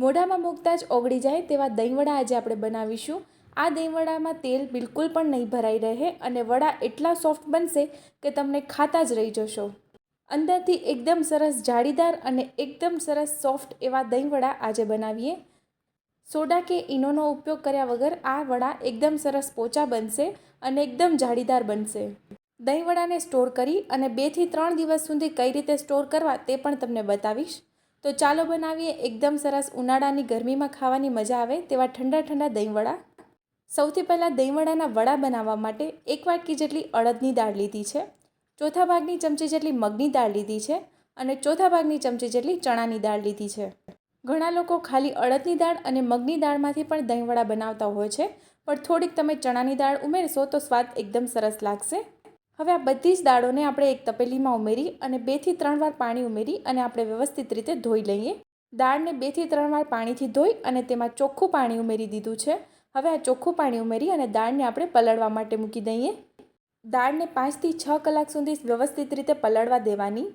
મોઢામાં મૂકતા જ ઓગળી જાય તેવા દહીંવડા આજે આપણે બનાવીશું. આ દહીંવડામાં તેલ બિલકુલ પણ નહીં ભરાઈ રહે અને વડા એટલા સોફ્ટ બનશે કે તમને ખાતા જ રહી જશો. અંદરથી એકદમ સરસ જાળીદાર અને એકદમ સરસ સોફ્ટ એવા દહીંવડા આજે બનાવીએ. સોડા કે ઈનોનો ઉપયોગ કર્યા વગર આ વડા એકદમ સરસ પોચા બનશે અને એકદમ જાળીદાર બનશે. દહીંવડાને સ્ટોર કરી અને બેથી ત્રણ દિવસ સુધી કઈ રીતે સ્ટોર કરવા તે પણ તમને બતાવીશ. તો ચાલો બનાવીએ એકદમ સરસ ઉનાળાની ગરમીમાં ખાવાની મજા આવે તેવા ઠંડા ઠંડા દહીંવડા. સૌથી પહેલાં દહીંવડાના વડા બનાવવા માટે એક વાટકી જેટલી અડદની દાળ લીધી છે, ચોથા ભાગની ચમચી જેટલી મગની દાળ લીધી છે અને ચોથા ભાગની ચમચી જેટલી ચણાની દાળ લીધી છે. ઘણા લોકો ખાલી અડદની દાળ અને મગની દાળમાંથી પણ દહીંવડા બનાવતા હોય છે, પણ થોડીક તમે ચણાની દાળ ઉમેરશો તો સ્વાદ એકદમ સરસ લાગશે. હવે આ બધી જ દાળોને આપણે એક તપેલીમાં ઉમેરી અને બેથી ત્રણ વાર પાણી ઉમેરી અને આપણે વ્યવસ્થિત રીતે ધોઈ લઈએ. દાળને બેથી ત્રણ વાર પાણીથી ધોઈ અને તેમાં ચોખ્ખું પાણી ઉમેરી દીધું છે. હવે આ ચોખ્ખું પાણી ઉમેરી અને દાળને આપણે પલળવા માટે મૂકી દઈએ. દાળને પાંચથી છ કલાક સુધી વ્યવસ્થિત રીતે પલળવા દેવાની.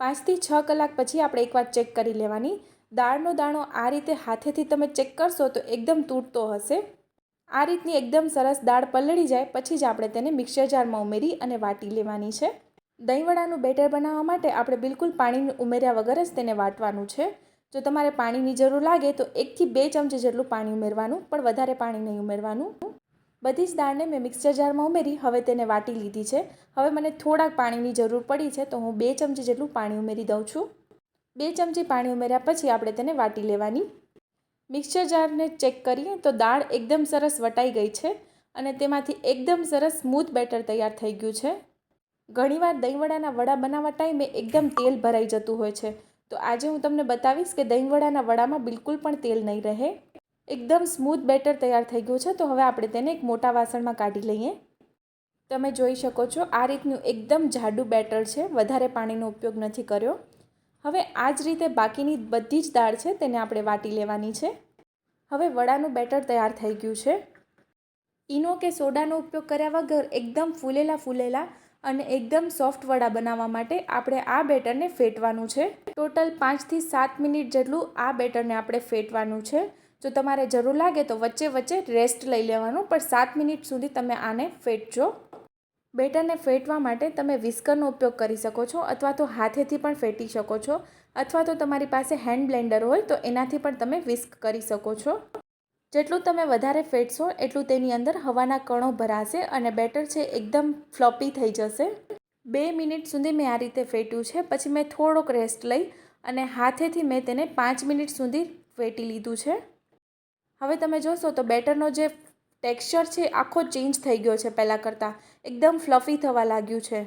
પાંચથી છ કલાક પછી આપણે એકવાર ચેક કરી લેવાની. દાળનો દાણો આ રીતે હાથેથી તમે ચેક કરશો તો એકદમ તૂટતો હશે. આ રીતની એકદમ સરસ દાળ પલળી જાય, પછી જ આપણે તેને મિક્સર જારમાં ઉમેરી અને વાટી લેવાની છે. દહીંવડાનું બેટર બનાવવા માટે આપણે બિલકુલ પાણી ઉમેર્યા વગર જ તેને વાટવાનું છે. જો તમારે પાણીની જરૂર લાગે તો એકથી બે ચમચી જેટલું પાણી ઉમેરવાનું, પણ વધારે પાણી નહીં ઉમેરવાનું. બધી જ દાળને મેં મિક્સર જારમાં ઉમેરી, હવે તેને વાટી લીધી છે. હવે મને થોડાક પાણીની જરૂર પડી છે તો હું બે ચમચી જેટલું પાણી ઉમેરી દઉં છું. બે ચમચી પાણી ઉમેર્યા પછી આપણે તેને વાટી લેવાની. મિક્સર જારને ચેક કરીએ તો દાળ એકદમ સરસ વટાઈ ગઈ છે અને તેમાંથી એકદમ સરસ સ્મૂથ બેટર તૈયાર થઈ ગયું છે. ઘણીવાર દહીંવડાના વડા બનાવવા ટાઈમે એકદમ તેલ ભરાઈ જતું હોય છે. તો આજે હું તમને બતાવીશ કે દહીંવડાના વડામાં બિલકુલ પણ તેલ નહીં રહે. એકદમ સ્મૂથ બેટર તૈયાર થઈ ગયું છે તો હવે આપણે તેને એક મોટા વાસણમાં કાઢી લઈએ. તમે જોઈ શકો છો આ રીતનું એકદમ જાડું બેટર છે. વધારે પાણીનો ઉપયોગ નથી કર્યો. હવે આ જ રીતે બાકીની બધી જ દાળ છે તેને આપણે વાટી લેવાની છે. હવે વડાનું બેટર તૈયાર થઈ ગયું છે. ઈનો કે સોડાનો ઉપયોગ કર્યા વગર એકદમ ફૂલેલા ફૂલેલા અને એકદમ સોફ્ટ વડા બનાવવા માટે આપણે આ બેટરને ફેટવાનું છે. ટોટલ પાંચથી સાત મિનિટ જેટલું આ બેટરને આપણે ફેટવાનું છે. જો તમારે જરૂર લાગે તો વચ્ચે વચ્ચે રેસ્ટ લઈ લેવાનું પણ સાત મિનિટ સુધી તમે આને ફેટજો. બેટરને ફેટવા માટે તમે વિસ્કરનો ઉપયોગ કરી શકો છો અથવા તો હાથેથી પણ ફેટી શકો છો અથવા તો તમારી પાસે હેન્ડ બ્લેન્ડર હોય તો એનાથી પણ તમે વિસ્ક કરી શકો છો. જેટલું તમે વધારે ફેટશો એટલું તેની અંદર હવાના કણો ભરાશે અને બેટર છે એકદમ ફ્લોપી થઈ જશે. બે મિનિટ સુધી મેં આ રીતે ફેટ્યું છે પછી મેં થોડોક રેસ્ટ લઈ અને હાથેથી મેં તેને પાંચ મિનિટ સુધી ફેટી લીધું છે. હવે તમે જોશો તો બેટરનો જે ટેક્સચર છે આખો ચેન્જ થઈ ગયો છે પહેલાં કરતાં. એકદમ ફ્લફી થવા લાગ્યું છે.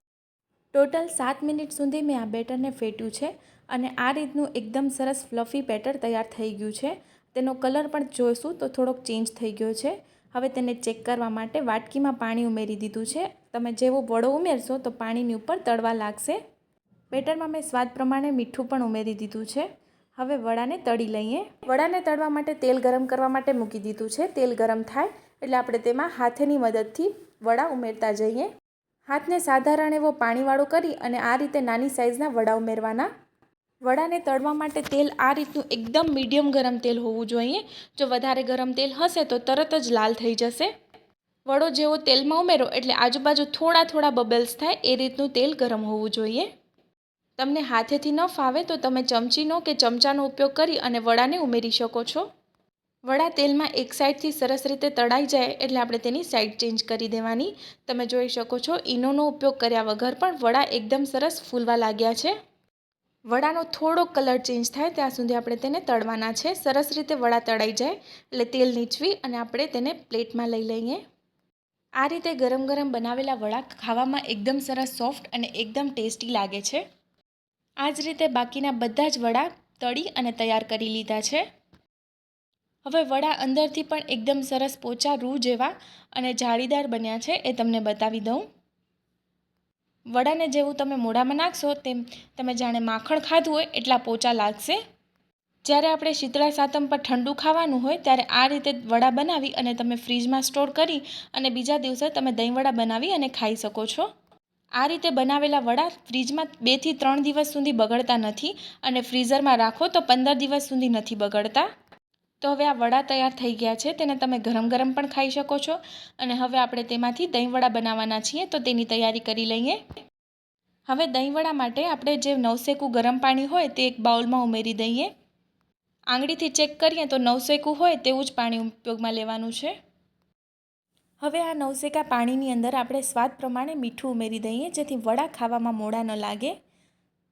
ટોટલ સાત મિનિટ સુધી મેં આ બેટરને ફેટ્યું છે અને આ રીતનું એકદમ સરસ ફ્લફી બેટર તૈયાર થઈ ગયું છે. તેનો કલર પણ જોઈશું તો થોડોક ચેન્જ થઈ ગયો છે. હવે તેને ચેક કરવા માટે વાટકીમાં પાણી ઉમેરી દીધું છે. તમે જેવો વડો ઉમેરશો તો પાણીની ઉપર તળવા લાગશે. બેટરમાં મેં સ્વાદ પ્રમાણે મીઠું પણ ઉમેરી દીધું છે. હવે વડાને તળી લઈએ. વડાને તળવા માટે તેલ ગરમ કરવા માટે મૂકી દીધું છે. તેલ ગરમ થાય એટલે આપણે તેમાં હાથેની મદદથી વડા ઉમેરતા જઈએ. હાથને સાધારણ એવો પાણીવાળો કરી અને આ રીતે નાની સાઇઝના વડા ઉમેરવાના. વડાને તળવા માટે તેલ આ રીતનું એકદમ મીડિયમ ગરમ તેલ હોવું જોઈએ. જો વધારે ગરમ તેલ હશે તો તરત જ લાલ થઈ જશે. વડો જેવો તેલમાં ઉમેરો એટલે આજુબાજુ થોડા થોડા બબલ્સ થાય એ રીતનું તેલ ગરમ હોવું જોઈએ. તમને હાથેથી ન ફાવે તો તમે ચમચીનો કે ચમચાનો ઉપયોગ કરી અને વડાને ઉમેરી શકો છો. વડા તેલમાં એક સાઈડથી સરસ રીતે તળાઈ જાય એટલે આપણે તેની સાઈડ ચેન્જ કરી દેવાની. તમે જોઈ શકો છો, ઈનોનો ઉપયોગ કર્યા વગર પણ વડા એકદમ સરસ ફૂલવા લાગ્યા છે. વડાનો થોડો કલર ચેન્જ થાય ત્યાં સુધી આપણે તેને તળવાના છે. સરસ રીતે વડા તળાઈ જાય એટલે તેલ નીચવી અને આપણે તેને પ્લેટમાં લઈ લઈએ. આ રીતે ગરમ ગરમ બનાવેલા વડા ખાવામાં એકદમ સરસ સોફ્ટ અને એકદમ ટેસ્ટી લાગે છે. આ જ રીતે બાકીના બધા જ વડા તળી અને તૈયાર કરી લીધા છે. હવે વડા અંદરથી પણ એકદમ સરસ પોચા રૂ જેવા અને જાળીદાર બન્યા છે એ તમને બતાવી દઉં. વડાને જેવું તમે મોઢામાં નાખશો તેમ તમે જાણે માખણ ખાધું હોય એટલા પોચા લાગશે. જ્યારે આપણે શીતળા સાતમ પર ઠંડુ ખાવાનું હોય ત્યારે આ રીતે વડા બનાવી અને તમે ફ્રીજમાં સ્ટોર કરી અને બીજા દિવસે તમે દહીંવડા બનાવી અને ખાઈ શકો છો. આ રીતે બનાવેલા વડા ફ્રીજમાં બેથી ત્રણ દિવસ સુધી બગડતા નથી અને ફ્રીઝરમાં રાખો તો પંદર દિવસ સુધી નથી બગડતા. તો હવે આ વડા તૈયાર થઈ ગયા છે, તેને તમે ગરમ ગરમ પણ ખાઈ શકો છો. અને હવે આપણે તેમાંથી દહીંવડા બનાવવાના છીએ, તો તેની તૈયારી કરી લઈએ. હવે દહીંવડા માટે આપણે જે નવસેકું ગરમ પાણી હોય તે એક બાઉલમાં ઉમેરી દઈએ. આંગળીથી ચેક કરીએ તો નવસેકું હોય તેવું જ પાણી ઉપયોગમાં લેવાનું છે. હવે આ નવસેકા પાણીની અંદર આપણે સ્વાદ પ્રમાણે મીઠું ઉમેરી દઈએ, જેથી વડા ખાવામાં મોડા ન લાગે.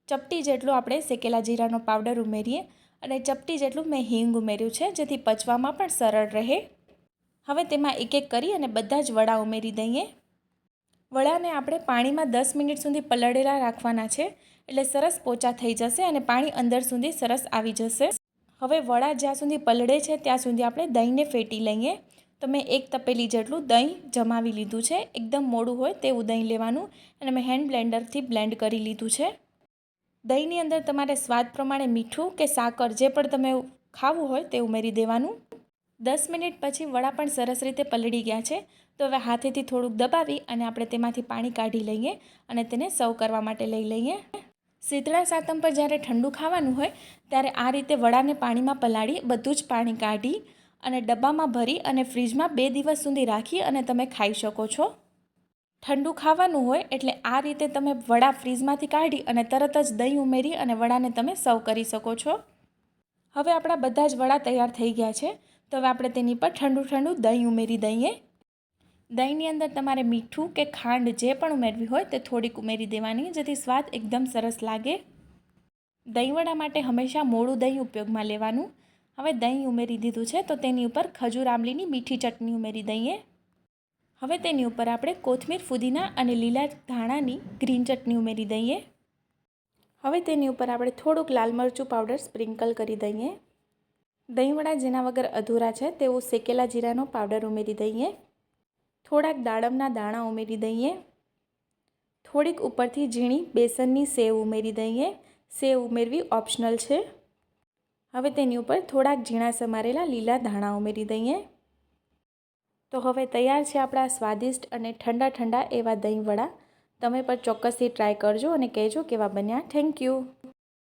ચપટી જેટલું આપણે શેકેલા જીરાનો પાવડર ઉમેરીએ. અને ચપટી જેટલું મેં હિંગ ઉમેર્યું છે, જેથી પચવામાં પણ સરળ રહે. હવે તેમાં એક એક કરી અને બધા જ વડા ઉમેરી દઈએ. વડાને આપણે પાણીમાં દસ મિનિટ સુધી પલળેલા રાખવાના છે, એટલે સરસ પોચા થઈ જશે અને પાણી અંદર સુધી સરસ આવી જશે. હવે વડા જ્યાં સુધી પલળે છે, ત્યાં સુધી આપણે દહીંને ફેટી લઈએ. તો મેં એક તપેલી જેટલું દહીં જમાવી લીધું છે, એકદમ મોડું હોય તેવું દહીં લેવાનું, અને મેં હેન્ડ બ્લેન્ડરથી બ્લેન્ડ કરી લીધું છે. દહીંની અંદર તમારે સ્વાદ પ્રમાણે મીઠું કે સાકર જે પણ તમે ખાવું હોય તે ઉમેરી દેવાનું. દસ મિનિટ પછી વડા પણ સરસ રીતે પલળી ગયા છે. તો હવે હાથેથી થોડુંક દબાવી અને આપણે તેમાંથી પાણી કાઢી લઈએ અને તેને સર્વ કરવા માટે લઈ લઈએ. શીતળા સાતમ પર જ્યારે ઠંડુ ખાવાનું હોય, ત્યારે આ રીતે વડાને પાણીમાં પલાળી બધું જ પાણી કાઢી અને ડબ્બામાં ભરી અને ફ્રીજમાં બે દિવસ સુધી રાખી અને તમે ખાઈ શકો છો. ઠંડુ ખાવાનું હોય એટલે આ રીતે તમે વડા ફ્રીજમાંથી કાઢી અને તરત જ દહીં ઉમેરી અને વડાને તમે સર્વ કરી શકો છો. હવે આપણા બધા જ વડા તૈયાર થઈ ગયા છે. તો હવે આપણે તેની પર ઠંડુ ઠંડુ દહીં ઉમેરી દઈએ. દહીંની અંદર તમારે મીઠું કે ખાંડ જે પણ ઉમેરવી હોય તે થોડીક ઉમેરી દેવાની, જેથી સ્વાદ એકદમ સરસ લાગે. દહીંવડા માટે હંમેશા મોડું દહીં ઉપયોગમાં લેવાનું. હવે દહીં ઉમેરી દીધું છે, તો તેની ઉપર ખજૂર આંબલીની મીઠી ચટણી ઉમેરી દઈએ. હવે તેની ઉપર આપણે કોથમીર ફુદીના અને લીલા ધાણાની ગ્રીન ચટણી ઉમેરી દઈએ. હવે તેની ઉપર આપણે થોડુંક લાલ મરચું પાવડર સ્પ્રિંકલ કરી દઈએ. દહીંવડા જેના વગર અધૂરા છે તેવું શેકેલા જીરાનો પાવડર ઉમેરી દઈએ. થોડાક દાડમના દાણા ઉમેરી દઈએ. થોડીક ઉપરથી ઝીણી બેસનની સેવ ઉમેરી દઈએ. સેવ ઉમેરવી ઓપ્શનલ છે. હવે તેની ઉપર થોડાક ઝીણા સમારેલા લીલા ધાણા ઉમેરી દઈએ. તો હવે તૈયાર છે આપણા સ્વાદિષ્ટ અને ઠંડા ઠંડા એવા દહીં વડા તમે પણ ચોક્કસથી ટ્રાય કરજો અને કહેજો કેવા બન્યા. Thank you